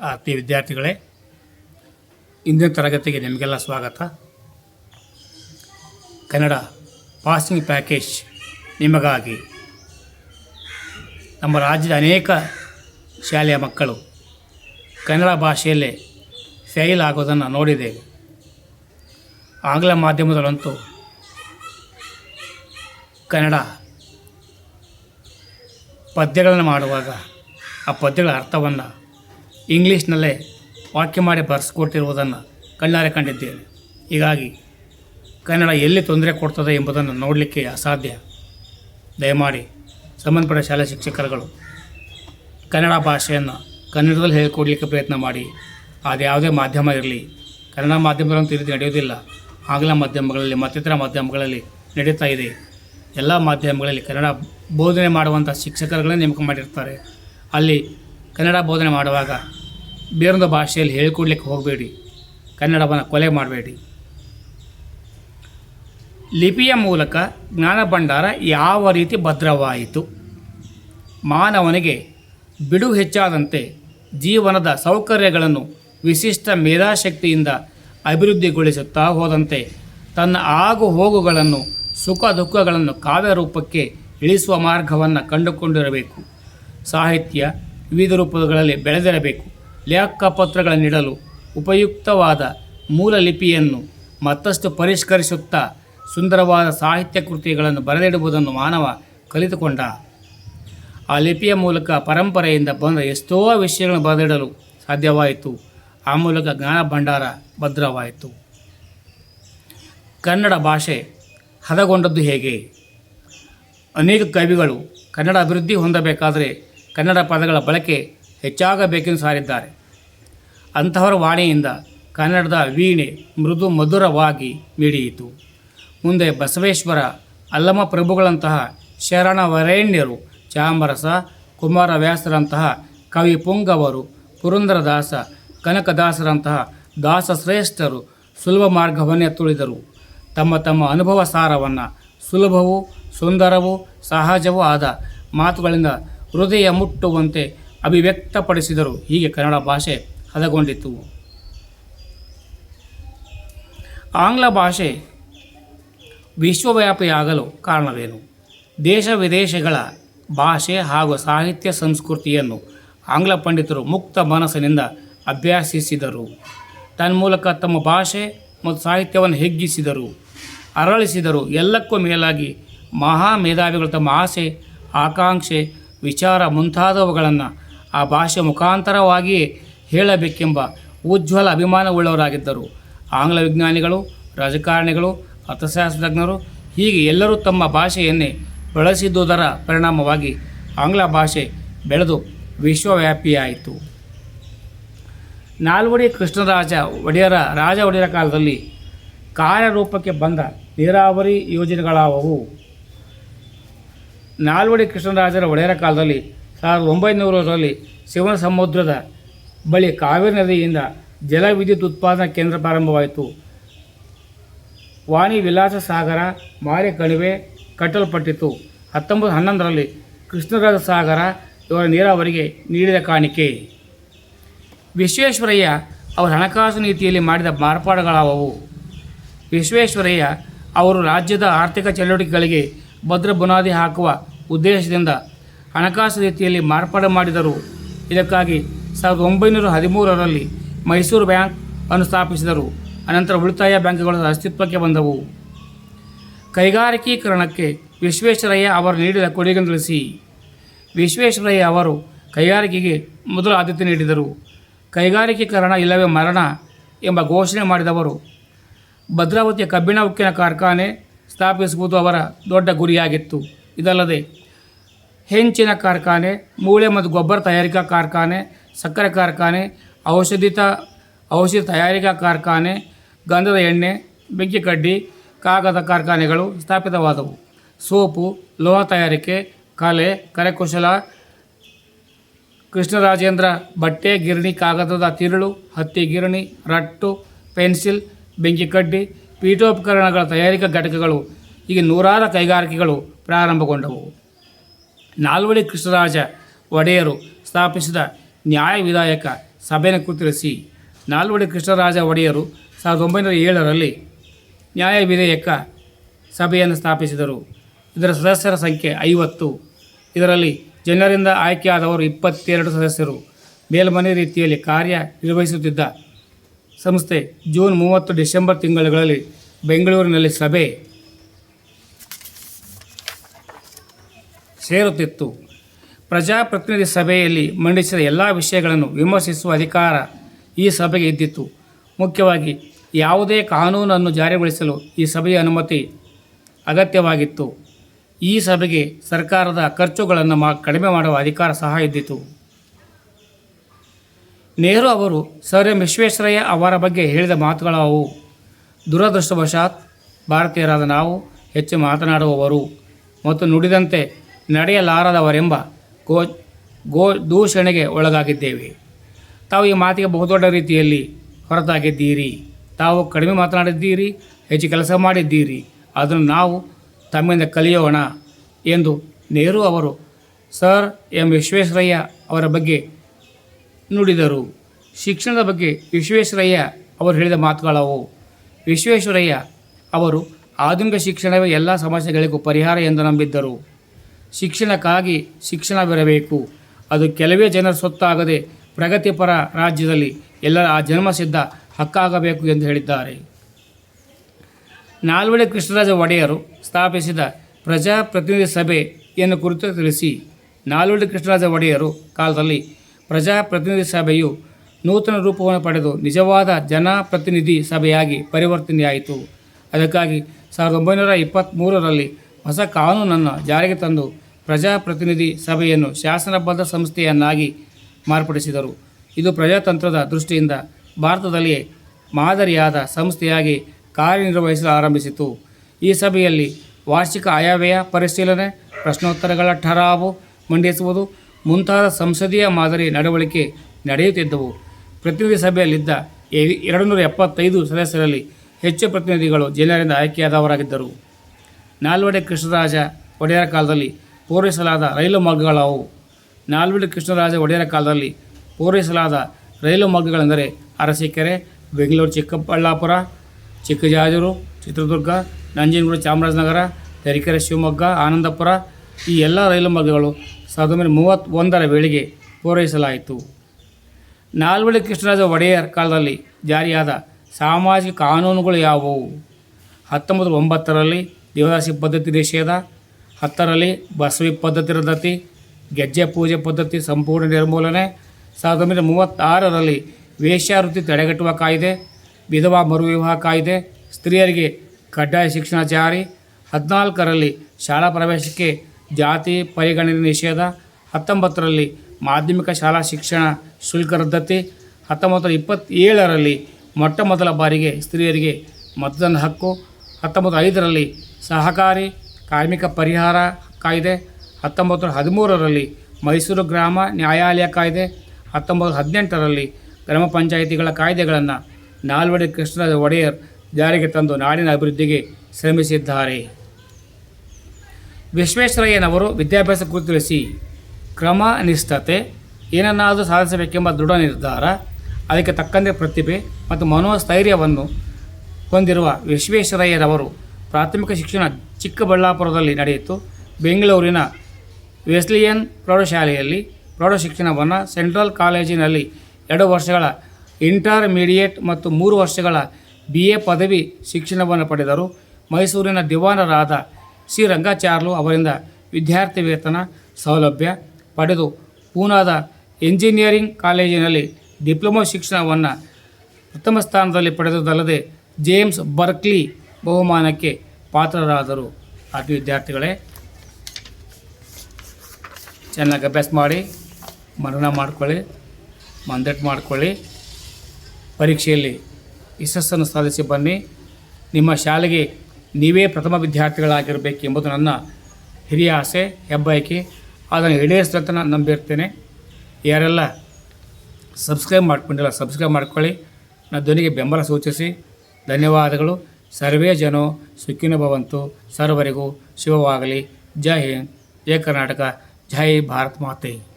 ಆತ್ಮೀಯ ವಿದ್ಯಾರ್ಥಿಗಳೇ, ಇಂದಿನ ತರಗತಿಗೆ ನಿಮಗೆಲ್ಲ ಸ್ವಾಗತ. ಕನ್ನಡ ಪಾಸಿಂಗ್ ಪ್ಯಾಕೇಜ್ ನಿಮಗಾಗಿ ನಮ್ಮ ರಾಜ್ಯದ ಅನೇಕ ಶಾಲೆಯ ಮಕ್ಕಳು ಕನ್ನಡ ಭಾಷೆಯಲ್ಲೇ ಫೇಲ್ ಆಗೋದನ್ನು ನೋಡಿದ್ದೇವೆ. ಆಂಗ್ಲ ಮಾಧ್ಯಮದಲ್ಲಂತೂ ಕನ್ನಡ ಪದ್ಯಗಳನ್ನು ಮಾಡುವಾಗ ಆ ಪದ್ಯಗಳ ಅರ್ಥವನ್ನು ಇಂಗ್ಲೀಷ್ನಲ್ಲೇ ವಾಕ್ಯ ಮಾಡಿ ಬರೆಸ್ಕೊಟ್ಟಿರುವುದನ್ನು ಕಣ್ಣಾರೆ ಕಂಡಿದ್ದೇನೆ. ಹೀಗಾಗಿ ಕನ್ನಡ ಎಲ್ಲಿ ತೊಂದರೆ ಕೊಡ್ತದೆ ಎಂಬುದನ್ನು ನೋಡಲಿಕ್ಕೆ ಅಸಾಧ್ಯ. ದಯಮಾಡಿ ಸಂಬಂಧಪಟ್ಟ ಶಾಲಾ ಶಿಕ್ಷಕರುಗಳು ಕನ್ನಡ ಭಾಷೆಯನ್ನು ಕನ್ನಡದಲ್ಲಿ ಹೇಳಿಕೊಡಲಿಕ್ಕೆ ಪ್ರಯತ್ನ ಮಾಡಿ. ಅದು ಯಾವುದೇ ಮಾಧ್ಯಮ ಇರಲಿ, ಕನ್ನಡ ಮಾಧ್ಯಮಗಳಂತೂ ಈ ನಡೆಯುವುದಿಲ್ಲ. ನಡೆಯೋದಿಲ್ಲ ಆಂಗ್ಲ ಮಾಧ್ಯಮಗಳಲ್ಲಿ, ಮತ್ತಿತರ ಮಾಧ್ಯಮಗಳಲ್ಲಿ ನಡೀತಾ ಇದೆ. ಎಲ್ಲ ಮಾಧ್ಯಮಗಳಲ್ಲಿ ಕನ್ನಡ ಬೋಧನೆ ಮಾಡುವಂಥ ಶಿಕ್ಷಕರುಗಳೇ ನೇಮಕ ಮಾಡಿರ್ತಾರೆ. ಅಲ್ಲಿ ಕನ್ನಡ ಬೋಧನೆ ಮಾಡುವಾಗ ಬೇರೊಂದು ಭಾಷೆಯಲ್ಲಿ ಹೇಳಿಕೊಡ್ಲಿಕ್ಕೆ ಹೋಗಬೇಡಿ. ಕನ್ನಡವನ್ನು ಕೊಲೆ ಮಾಡಬೇಡಿ. ಲಿಪಿಯ ಮೂಲಕ ಜ್ಞಾನ ಭಂಡಾರ ಯಾವ ರೀತಿ ಭದ್ರವಾಯಿತು? ಮಾನವನಿಗೆ ಬಿಡು ಹೆಚ್ಚಾದಂತೆ ಜೀವನದ ಸೌಕರ್ಯಗಳನ್ನು ವಿಶಿಷ್ಟ ಮೇಧಾಶಕ್ತಿಯಿಂದ ಅಭಿವೃದ್ಧಿಗೊಳಿಸುತ್ತಾ ಹೋದಂತೆ ತನ್ನ ಆಗು ಹೋಗುಗಳನ್ನು ಸುಖ ದುಃಖಗಳನ್ನು ಕಾವ್ಯ ರೂಪಕ್ಕೆ ಇಳಿಸುವ ಮಾರ್ಗವನ್ನು ಕಂಡುಕೊಂಡಿರಬೇಕು. ಸಾಹಿತ್ಯ ವಿವಿಧ ರೂಪಗಳಲ್ಲಿ ಬೆಳೆದಿರಬೇಕು. ಲೇಖಪತ್ರಗಳನ್ನಿಡಲು ಉಪಯುಕ್ತವಾದ ಮೂಲ ಲಿಪಿಯನ್ನು ಮತ್ತಷ್ಟು ಪರಿಷ್ಕರಿಸುತ್ತಾ ಸುಂದರವಾದ ಸಾಹಿತ್ಯ ಕೃತಿಗಳನ್ನು ಬರೆದಿಡುವುದನ್ನು ಮಾನವ ಕಲಿತುಕೊಂಡ. ಆ ಲಿಪಿಯ ಮೂಲಕ ಪರಂಪರೆಯಿಂದ ಬಂದ ಎಷ್ಟೋ ವಿಷಯಗಳನ್ನು ಬರೆದಿಡಲು ಸಾಧ್ಯವಾಯಿತು. ಆ ಮೂಲಕ ಜ್ಞಾನ ಭಂಡಾರ ಭದ್ರವಾಯಿತು. ಕನ್ನಡ ಭಾಷೆ ಹದಗೊಂಡದ್ದು ಹೇಗೆ? ಅನೇಕ ಕವಿಗಳು ಕನ್ನಡ ಅಭಿವೃದ್ಧಿ ಹೊಂದಬೇಕಾದರೆ ಕನ್ನಡ ಪದಗಳ ಬಳಕೆ ಹೆಚ್ಚಾಗಬೇಕೆಂದು ಸಾರಿದ್ದಾರೆ. ಅಂತಹವರ ವಾಣಿಯಿಂದ ಕನ್ನಡದ ವೀಣೆ ಮೃದು ಮಧುರವಾಗಿ ಮಿಡಿಯಿತು. ಮುಂದೆ ಬಸವೇಶ್ವರ ಅಲ್ಲಮ ಪ್ರಭುಗಳಂತಹ ಶರಣ ವರೇಣ್ಯರು ಚಾಮರಸ, ಕುಮಾರವ್ಯಾಸರಂತಹ ಕವಿ ಪುಂಗವರು, ಪುರಂದರದಾಸ, ಕನಕದಾಸರಂತಹ ದಾಸಶ್ರೇಷ್ಠರು ಸುಲಭ ಮಾರ್ಗವನ್ನೇ ತುಳಿದರು. ತಮ್ಮ ತಮ್ಮ ಅನುಭವ ಸಾರವನ್ನು ಸುಲಭವೂ ಸುಂದರವೂ ಸಹಜವೂ ಆದ ಮಾತುಗಳಿಂದ ಹೃದಯ ಮುಟ್ಟುವಂತೆ ಅಭಿವ್ಯಕ್ತಪಡಿಸಿದರು. ಹೀಗೆ ಕನ್ನಡ ಭಾಷೆ ಹದಗೊಂಡಿತು. ಆಂಗ್ಲ ಭಾಷೆ ವಿಶ್ವವ್ಯಾಪಿಯಾಗಲು ಕಾರಣವೇನು? ದೇಶ ವಿದೇಶಗಳ ಭಾಷೆ ಹಾಗೂ ಸಾಹಿತ್ಯ ಸಂಸ್ಕೃತಿಯನ್ನು ಆಂಗ್ಲ ಪಂಡಿತರು ಮುಕ್ತ ಮನಸ್ಸಿನಿಂದ ಅಭ್ಯಾಸಿಸಿದರು. ತನ್ಮೂಲಕ ತಮ್ಮ ಭಾಷೆ ಮತ್ತು ಸಾಹಿತ್ಯವನ್ನು ಹೆಗ್ಗಿಸಿದರು. ಅರಳಿಸಿದರು. ಎಲ್ಲಕ್ಕೂ ಮೇಲಾಗಿ ಮಹಾ ಮೇಧಾವಿಗಳು ತಮ್ಮ ಆಸೆ, ಆಕಾಂಕ್ಷೆ, ವಿಚಾರ ಮುಂತಾದವುಗಳನ್ನು ಆ ಭಾಷೆ ಮುಖಾಂತರವಾಗಿ ಹೇಳಬೇಕೆಂಬ ಉಜ್ವಲ ಅಭಿಮಾನವುಳ್ಳವರಾಗಿದ್ದರು. ಆಂಗ್ಲ ವಿಜ್ಞಾನಿಗಳು, ರಾಜಕಾರಣಿಗಳು, ಅರ್ಥಶಾಸ್ತ್ರಜ್ಞರು ಹೀಗೆ ಎಲ್ಲರೂ ತಮ್ಮ ಭಾಷೆಯನ್ನೇ ಬಳಸಿದ್ದುದರ ಪರಿಣಾಮವಾಗಿ ಆಂಗ್ಲ ಭಾಷೆ ಬೆಳೆದು ವಿಶ್ವವ್ಯಾಪಿಯಾಯಿತು. ನಾಲ್ವಡಿ ಕೃಷ್ಣರಾಜ ಒಡೆಯರ ರಾಜ ಒಡೆಯರ ಕಾಲದಲ್ಲಿ ಕಾರ್ಯರೂಪಕ್ಕೆ ಬಂದ ನೀರಾವರಿ ಯೋಜನೆಗಳಾವವು. ನಾಲ್ವಡಿ ಕೃಷ್ಣರಾಜರ ಒಡೆಯರ ಕಾಲದಲ್ಲಿ ಸಾವಿರದ ಒಂಬೈನೂರರಲ್ಲಿ ಶಿವನ ಸಮುದ್ರದ ಬಳಿ ಕಾವೇರಿ ನದಿಯಿಂದ ಜಲ ವಿದ್ಯುತ್ ಉತ್ಪಾದನಾ ಕೇಂದ್ರ ಪ್ರಾರಂಭವಾಯಿತು. ವಾಣಿ ವಿಲಾಸ ಸಾಗರ ಮಾರೆ ಕಣಿವೆ ಕಟ್ಟಲ್ಪಟ್ಟಿತು. ಹತ್ತೊಂಬತ್ತು ಹನ್ನೊಂದರಲ್ಲಿ ಕೃಷ್ಣರಾಜ ಸಾಗರ ಇವರ ನೀರಾವರಿಗೆ ನೀಡಿದ ಕಾಣಿಕೆ. ವಿಶ್ವೇಶ್ವರಯ್ಯ ಅವರ ಹಣಕಾಸು ನೀತಿಯಲ್ಲಿ ಮಾಡಿದ ಮಾರ್ಪಾಡುಗಳಾವವು. ವಿಶ್ವೇಶ್ವರಯ್ಯ ಅವರು ರಾಜ್ಯದ ಆರ್ಥಿಕ ಚಟುವಟಿಕೆಗಳಿಗೆ ಭದ್ರ ಬುನಾದಿ ಹಾಕುವ ಉದ್ದೇಶದಿಂದ ಹಣಕಾಸು ರೀತಿಯಲ್ಲಿ ಮಾರ್ಪಾಡು ಮಾಡಿದರು. ಇದಕ್ಕಾಗಿ ಸಾವಿರದ ಒಂಬೈನೂರ ಹದಿಮೂರರಲ್ಲಿ ಮೈಸೂರು ಬ್ಯಾಂಕ್ ಅನ್ನು ಸ್ಥಾಪಿಸಿದರು. ಅನಂತರ ಉಳಿತಾಯ ಬ್ಯಾಂಕ್ಗಳು ಅಸ್ತಿತ್ವಕ್ಕೆ ಬಂದವು. ಕೈಗಾರಿಕೀಕರಣಕ್ಕೆ ವಿಶ್ವೇಶ್ವರಯ್ಯ ಅವರು ನೀಡಿದ ಕೊಡುಗೆ ತಿಳಿಸಿ. ವಿಶ್ವೇಶ್ವರಯ್ಯ ಅವರು ಕೈಗಾರಿಕೆಗೆ ಮೊದಲು ಆದ್ಯತೆ ನೀಡಿದರು. ಕೈಗಾರಿಕೀಕರಣ ಇಲ್ಲವೇ ಮರಣ ಎಂಬ ಘೋಷಣೆ ಮಾಡಿದವರು. ಭದ್ರಾವತಿಯ ಕಬ್ಬಿಣ ಉಕ್ಕಿನ ಕಾರ್ಖಾನೆ ಸ್ಥಾಪಿಸುವುದು ಅವರ ದೊಡ್ಡ ಗುರಿಯಾಗಿತ್ತು. ಇದಲ್ಲದೆ ಹೆಂಚಿನ ಕಾರ್ಖಾನೆ, ಮೂಳೆ ಮತ್ತು ಗೊಬ್ಬರ ತಯಾರಿಕಾ ಕಾರ್ಖಾನೆ, ಸಕ್ಕರೆ ಕಾರ್ಖಾನೆ, ಔಷಧಿತ, ಔಷಧಿ ತಯಾರಿಕಾ ಕಾರ್ಖಾನೆ, ಗಂಧದ ಎಣ್ಣೆ, ಬೆಂಕಿ ಕಡ್ಡಿ, ಕಾಗದ ಕಾರ್ಖಾನೆಗಳು ಸ್ಥಾಪಿತವಾದವು. ಸೋಪು, ಲೋಹ ತಯಾರಿಕೆ, ಕಲೆ, ಕರಕುಶಲ, ಕೃಷ್ಣರಾಜೇಂದ್ರ ಬಟ್ಟೆ, ಗಿರಣಿ, ಕಾಗದದ ತಿರುಳು, ಹತ್ತಿ, ಗಿರಣಿ, ರಟ್ಟು, ಪೆನ್ಸಿಲ್, ಬೆಂಕಿ ಕಡ್ಡಿ, ಪೀಠೋಪಕರಣಗಳ ತಯಾರಿಕಾ ಘಟಕಗಳು, ಹೀಗೆ ನೂರಾರು ಕೈಗಾರಿಕೆಗಳು ಪ್ರಾರಂಭಗೊಂಡವು. ನಾಲ್ವಡಿ ಕೃಷ್ಣರಾಜ ಒಡೆಯರು ಸ್ಥಾಪಿಸಿದ ನ್ಯಾಯ ವಿಧಾಯಕ ಸಭೆಯನ್ನು ಕುರಿತರಿಸಿ ನಾಲ್ವಡಿ ಕೃಷ್ಣರಾಜ ಒಡೆಯರು ಸಾವಿರದ ಒಂಬೈನೂರ ಏಳರಲ್ಲಿ ನ್ಯಾಯ ವಿಧೇಯಕ ಸಭೆಯನ್ನು ಸ್ಥಾಪಿಸಿದರು. ಇದರ ಸದಸ್ಯರ ಸಂಖ್ಯೆ ಐವತ್ತು. ಇದರಲ್ಲಿ ಜನರಿಂದ ಆಯ್ಕೆಯಾದವರು ಇಪ್ಪತ್ತೆರಡು ಸದಸ್ಯರು. ಮೇಲ್ಮನೆ ರೀತಿಯಲ್ಲಿ ಕಾರ್ಯ ನಿರ್ವಹಿಸುತ್ತಿದ್ದ ಸಂಸ್ಥೆ ಜೂನ್ ಮೂವತ್ತು ಡಿಸೆಂಬರ್ ತಿಂಗಳುಗಳಲ್ಲಿ ಬೆಂಗಳೂರಿನಲ್ಲಿ ಸಭೆ ಸೇರುತ್ತಿತ್ತು. ಪ್ರಜಾಪ್ರತಿನಿಧಿ ಸಭೆಯಲ್ಲಿ ಮಂಡಿಸಿದ ಎಲ್ಲ ವಿಷಯಗಳನ್ನು ವಿಮರ್ಶಿಸುವ ಅಧಿಕಾರ ಈ ಸಭೆಗೆ ಇದ್ದಿತ್ತು. ಮುಖ್ಯವಾಗಿ ಯಾವುದೇ ಕಾನೂನನ್ನು ಜಾರಿಗೊಳಿಸಲು ಈ ಸಭೆಯ ಅನುಮತಿ ಅಗತ್ಯವಾಗಿತ್ತು. ಈ ಸಭೆಗೆ ಸರ್ಕಾರದ ಖರ್ಚುಗಳನ್ನು ಮಾ ಕಡಿಮೆ ಮಾಡುವ ಅಧಿಕಾರ ಸಹ ಇದ್ದಿತು ನೆಹರು ಅವರು ಸರ್ ಎಂ ವಿಶ್ವೇಶ್ವರಯ್ಯ ಅವರ ಬಗ್ಗೆ ಹೇಳಿದ ಮಾತುಗಳವು ದುರದೃಷ್ಟವಶಾತ್ ಭಾರತೀಯರಾದ ನಾವು ಹೆಚ್ಚು ಮಾತನಾಡುವವರು ಮತ್ತು ನುಡಿದಂತೆ ನಡೆಯಲಾರದವರೆಂಬ ಗೋ ಗೋ ದೂಷಣೆಗೆ ಒಳಗಾಗಿದ್ದೇವೆ. ತಾವು ಈ ಮಾತಿಗೆ ಬಹುದೊಡ್ಡ ರೀತಿಯಲ್ಲಿ ಹೊರತಾಗಿದ್ದೀರಿ. ತಾವು ಕಡಿಮೆ ಮಾತನಾಡಿದ್ದೀರಿ, ಹೆಚ್ಚು ಕೆಲಸ ಮಾಡಿದ್ದೀರಿ. ಅದನ್ನು ನಾವು ತಮ್ಮಿಂದ ಕಲಿಯೋಣ ಎಂದು ನೆಹರು ಅವರು ಸರ್ ಎಂ ವಿಶ್ವೇಶ್ವರಯ್ಯ ಅವರ ಬಗ್ಗೆ ನುಡಿದರು. ಶಿಕ್ಷಣದ ಬಗ್ಗೆ ವಿಶ್ವೇಶ್ವರಯ್ಯ ಅವರು ಹೇಳಿದ ಮಾತುಗಳವು, ವಿಶ್ವೇಶ್ವರಯ್ಯ ಅವರು ಆಧುನಿಕ ಶಿಕ್ಷಣವೇ ಎಲ್ಲ ಸಮಸ್ಯೆಗಳಿಗೂ ಪರಿಹಾರ ಎಂದು ನಂಬಿದ್ದರು. ಶಿಕ್ಷಣಕ್ಕಾಗಿ ಶಿಕ್ಷಣ ಬರಬೇಕು. ಅದು ಕೆಲವೇ ಜನರ ಸೊತ್ತಾಗದೆ ಪ್ರಗತಿಪರ ರಾಜ್ಯದಲ್ಲಿ ಎಲ್ಲರ ಆ ಜನ್ಮಸಿದ್ಧ ಹಕ್ಕಾಗಬೇಕು ಎಂದು ಹೇಳಿದ್ದಾರೆ. ನಾಲ್ವಡೆ ಕೃಷ್ಣರಾಜ ಒಡೆಯರು ಸ್ಥಾಪಿಸಿದ ಪ್ರಜಾಪ್ರತಿನಿಧಿ ಸಭೆಯನ್ನು ಕುರಿತು ತಿಳಿಸಿ, ನಾಲ್ವಡಿ ಕೃಷ್ಣರಾಜ ಒಡೆಯರು ಕಾಲದಲ್ಲಿ ಪ್ರಜಾಪ್ರತಿನಿಧಿ ಸಭೆಯು ನೂತನ ರೂಪವನ್ನು ಪಡೆದು ನಿಜವಾದ ಜನಪ್ರತಿನಿಧಿ ಸಭೆಯಾಗಿ ಪರಿವರ್ತನೆಯಾಯಿತು. ಅದಕ್ಕಾಗಿ ಸಾವಿರದ ಒಂಬೈನೂರ ಇಪ್ಪತ್ತ್ಮೂರರಲ್ಲಿ ಹೊಸ ಕಾನೂನನ್ನು ಜಾರಿಗೆ ತಂದು ಪ್ರಜಾಪ್ರತಿನಿಧಿ ಸಭೆಯನ್ನು ಶಾಸನಬದ್ಧ ಸಂಸ್ಥೆಯನ್ನಾಗಿ ಮಾರ್ಪಡಿಸಿದರು. ಇದು ಪ್ರಜಾತಂತ್ರದ ದೃಷ್ಟಿಯಿಂದ ಭಾರತದಲ್ಲಿಯೇ ಮಾದರಿಯಾದ ಸಂಸ್ಥೆಯಾಗಿ ಕಾರ್ಯನಿರ್ವಹಿಸಲು ಆರಂಭಿಸಿತು. ಈ ಸಭೆಯಲ್ಲಿ ವಾರ್ಷಿಕ ಆಯವ್ಯಯ ಪರಿಶೀಲನೆ, ಪ್ರಶ್ನೋತ್ತರಗಳ ಠರಾವು ಮಂಡಿಸುವುದು, ಮುಂತಾದ ಸಂಸದೀಯ ಮಾದರಿ ನಡವಳಿಕೆ ನಡೆಯುತ್ತಿದ್ದವು. ಪ್ರತಿನಿಧಿ ಸಭೆಯಲ್ಲಿದ್ದ ಎರಡು ನೂರ ಎಪ್ಪತ್ತೈದು ಸದಸ್ಯರಲ್ಲಿ ಹೆಚ್ಚು ಪ್ರತಿನಿಧಿಗಳು ಜನರಿಂದ ಆಯ್ಕೆಯಾದವರಾಗಿದ್ದರು. ನಾಲ್ವಡಿ ಕೃಷ್ಣರಾಜ ಒಡೆಯರ ಕಾಲದಲ್ಲಿ ಪೂರೈಸಲಾದ ರೈಲು ಮಾರ್ಗಗಳಾವು. ನಾಲ್ವಡಿ ಕೃಷ್ಣರಾಜ ಒಡೆಯರ ಕಾಲದಲ್ಲಿ ಪೂರೈಸಲಾದ ರೈಲು ಮಾರ್ಗಗಳೆಂದರೆ ಅರಸೀಕೆರೆ, ಬೆಂಗಳೂರು ಚಿಕ್ಕಬಳ್ಳಾಪುರ, ಚಿಕ್ಕಜಾಜೂರು, ಚಿತ್ರದುರ್ಗ, ನಂಜನಗೂಡು ಚಾಮರಾಜನಗರ, ತರೀಕೆರೆ ಶಿವಮೊಗ್ಗ, ಆನಂದಪುರ ಈ ಎಲ್ಲ ರೈಲು ಮಾರ್ಗಗಳು ಸಾವಿರದ ಒಂಬೈನೂರ ಮೂವತ್ತೊಂದರ ವೇಳೆಗೆ ಪೂರೈಸಲಾಯಿತು. ನಾಲ್ವಡಿ ಕೃಷ್ಣರಾಜ ಒಡೆಯರ್ ಕಾಲದಲ್ಲಿ ಜಾರಿಯಾದ ಸಾಮಾಜಿಕ ಕಾನೂನುಗಳು ಯಾವುವು? ಹತ್ತೊಂಬತ್ತು ಒಂಬತ್ತರಲ್ಲಿ ದೇವದಾಸಿ ಪದ್ಧತಿ ನಿಷೇಧ, ಹತ್ತರಲ್ಲಿ ಬಸವಿ ಪದ್ಧತಿ ರದ್ದತಿ, ಗೆಜ್ಜೆ ಪೂಜೆ ಪದ್ಧತಿ ಸಂಪೂರ್ಣ ನಿರ್ಮೂಲನೆ, ಸಾವಿರದ ಒಂಬೈನೂರ ಮೂವತ್ತಾರರಲ್ಲಿ ವೇಶ್ಯಾವೃತ್ತಿ ತಡೆಗಟ್ಟುವ ಕಾಯ್ದೆ, ವಿಧವಾ ಮರುವಿವಾಹ ಕಾಯ್ದೆ, ಸ್ತ್ರೀಯರಿಗೆ ಕಡ್ಡಾಯ ಶಿಕ್ಷಣ ಜಾರಿ, ಹದಿನಾಲ್ಕರಲ್ಲಿ ಶಾಲಾ ಪ್ರವೇಶಕ್ಕೆ ಜಾತಿ ಪರಿಗಣನೆ ನಿಷೇಧ, ಹತ್ತೊಂಬತ್ತರಲ್ಲಿ ಮಾಧ್ಯಮಿಕ ಶಾಲಾ ಶಿಕ್ಷಣ ಶುಲ್ಕ ರದ್ದತಿ ಹತ್ತೊಂಬತ್ತು ಇಪ್ಪತ್ತೇಳರಲ್ಲಿ ಮೊಟ್ಟ ಮೊದಲ ಬಾರಿಗೆ ಸ್ತ್ರೀಯರಿಗೆ ಮತದಾನ ಹಕ್ಕು ಹತ್ತೊಂಬತ್ತು ಐದರಲ್ಲಿ ಸಹಕಾರಿ ಕಾರ್ಮಿಕ ಪರಿಹಾರ ಕಾಯ್ದೆ ಹತ್ತೊಂಬತ್ತು ನೂರ ಹದಿಮೂರರಲ್ಲಿ ಮೈಸೂರು ಗ್ರಾಮ ನ್ಯಾಯಾಲಯ ಕಾಯ್ದೆ ಹತ್ತೊಂಬತ್ತು ಹದಿನೆಂಟರಲ್ಲಿ ಗ್ರಾಮ ಪಂಚಾಯಿತಿಗಳ ಕಾಯ್ದೆಗಳನ್ನು ನಾಲ್ವಡಿ ಕೃಷ್ಣರಾಜ ಒಡೆಯರ್ ಜಾರಿಗೆ ತಂದು ನಾಡಿನ ಅಭಿವೃದ್ಧಿಗೆ ಶ್ರಮಿಸಿದ್ದಾರೆ. ವಿಶ್ವೇಶ್ವರಯ್ಯನವರು ವಿದ್ಯಾಭ್ಯಾಸ ಕುರಿತು ತಿಳಿಸಿ ಕ್ರಮ ನಿಷ್ಠತೆ ಏನನ್ನಾದರೂ ಸಾಧಿಸಬೇಕೆಂಬ ದೃಢ ನಿರ್ಧಾರ, ಅದಕ್ಕೆ ತಕ್ಕಂತೆ ಪ್ರತಿಭೆ ಮತ್ತು ಮನೋಸ್ಥೈರ್ಯವನ್ನು ಹೊಂದಿರುವ ವಿಶ್ವೇಶ್ವರಯ್ಯರವರು ಪ್ರಾಥಮಿಕ ಶಿಕ್ಷಣ ಚಿಕ್ಕಬಳ್ಳಾಪುರದಲ್ಲಿ ನಡೆಯಿತು. ಬೆಂಗಳೂರಿನ ವೆಸ್ಲಿಯನ್ ಪ್ರೌಢಶಾಲೆಯಲ್ಲಿ ಪ್ರೌಢ ಶಿಕ್ಷಣವನ್ನು ಸೆಂಟ್ರಲ್ ಕಾಲೇಜಿನಲ್ಲಿ ಎರಡು ವರ್ಷಗಳ ಇಂಟರ್ಮೀಡಿಯೇಟ್ ಮತ್ತು ಮೂರು ವರ್ಷಗಳ ಬಿ ಎ ಪದವಿ ಶಿಕ್ಷಣವನ್ನು ಪಡೆದರು. ಮೈಸೂರಿನ ದಿವಾನರಾದ ಶ್ರೀ ರಂಗಾಚಾರ್ಲು ಅವರಿಂದ ವಿದ್ಯಾರ್ಥಿ ವೇತನ ಸೌಲಭ್ಯ ಪಡೆದು ಪೂನಾದ ಎಂಜಿನಿಯರಿಂಗ್ ಕಾಲೇಜಿನಲ್ಲಿ ಡಿಪ್ಲೊಮೊ ಶಿಕ್ಷಣವನ್ನು ಪ್ರಥಮ ಸ್ಥಾನದಲ್ಲಿ ಪಡೆದುದಲ್ಲದೆ ಜೇಮ್ಸ್ ಬರ್ಕ್ಲಿ ಬಹುಮಾನಕ್ಕೆ ಪಾತ್ರರಾದರು. ಆತ್ಮೀಯ ವಿದ್ಯಾರ್ಥಿಗಳೇ, ಚೆನ್ನಾಗಿ ಅಭ್ಯಾಸ ಮಾಡಿ, ಮರಣ ಮಾಡ್ಕೊಳ್ಳಿ ಮಂದಟ್ಟು ಮಾಡ್ಕೊಳ್ಳಿ. ಪರೀಕ್ಷೆಯಲ್ಲಿ ಯಶಸ್ಸನ್ನು ಸಾಧಿಸಿ ಬನ್ನಿ. ನಿಮ್ಮ ಶಾಲೆಗೆ ನೀವೇ ಪ್ರಥಮ ವಿದ್ಯಾರ್ಥಿಗಳಾಗಿರಬೇಕೆಂಬುದು ನನ್ನ ಹಿರಿಯ ಆಸೆ, ಹೆಬ್ಬಯಕೆ. ಅದನ್ನು ಈಡೇರಿಸಿದಂತ ನಾನು ನಂಬಿರ್ತೇನೆ. ಯಾರೆಲ್ಲ ಸಬ್ಸ್ಕ್ರೈಬ್ ಮಾಡ್ಕೊಂಡಿಲ್ಲ, ಸಬ್ಸ್ಕ್ರೈಬ್ ಮಾಡ್ಕೊಳ್ಳಿ. ನನ್ನ ಧ್ವನಿಗೆ ಬೆಂಬಲ ಸೂಚಿಸಿ. ಧನ್ಯವಾದಗಳು. ಸರ್ವೇ ಜನೋ ಸುಖಿನ ಭವಂತು. ಸರ್ವರಿಗೂ ಶಿವವಾಗಲಿ ಜೈ ಹಿಂದ್. ಜೈ ಕರ್ನಾಟಕ. ಜೈ ಭಾರತ್ ಮಾತೆ.